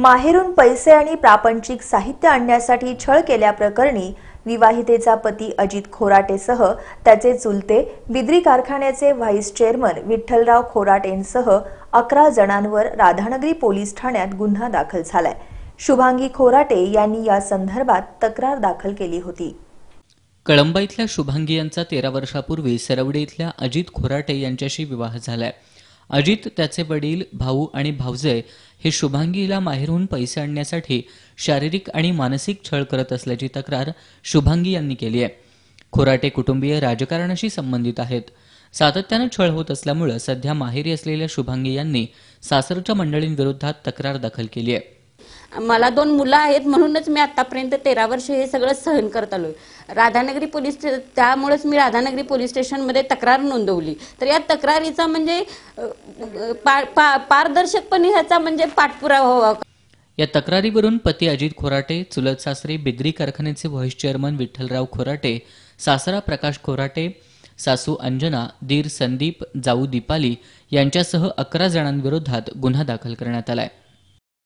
माहेरून पैसे आणि प्रापंचिक साहित्य आणण्यासाठी छळ केल्याप्रकरणी विवाहितेचा पती अजित खोराटेसह त्याचे चुलते बिद्री कारखान्याचे व्हाईस चेअरमन विठ्ठलराव खोराटेंसह अकरा जणांवर राधानगरी पोलीस ठाण्यात गुन्हा दाखल झालाय. शुभांगी खोराटे यांनी या संदर्भात तक्रार दाखल केली होती. कळंबा इथल्या शुभांगी यांचा तेरा वर्षापूर्वी सरवडे इथल्या अजित खोराटे यांच्याशी विवाह झालाय. अजित त्याचे वडील भाऊ आणि भावजय हे शुभांगीला माहेरहून पैसे आणण्यासाठी शारीरिक आणि मानसिक छळ करत असल्याची तक्रार शुभांगी यांनी केली आहे. खोराटे कुटुंबीय राजकारणाशी संबंधित आहेत. सातत्यानं छळ होत असल्यामुळं सध्या माहेरी असलेल्या शुभांगी यांनी सासरच्या मंडळींविरोधात तक्रार दाखल केली आहे. मला दोन मुलं आहेत म्हणूनच मी आतापर्यंत तेरा वर्ष हे सगळं सहन करत आलोय. राधानगरी पोलीस त्यामुळेच मी राधानगरी पोलीस स्टेशनमध्ये तक्रार नोंदवली. तर या तक्रारीचा म्हणजे पा- पा- पारदर्शकपणे ह्याचा म्हणजे पाठपुरावा व्हावा. या तक्रारीवरून पती अजित खोराटे चुलत सासरे बिद्री कारखान्याचे व्हाईस चेअरमन विठ्ठलराव खोराटे सासरा प्रकाश खोराटे सासू अंजना दीर संदीप जाऊ दीपाली यांच्यासह अकरा जणांविरोधात गुन्हा दाखल करण्यात आलाय.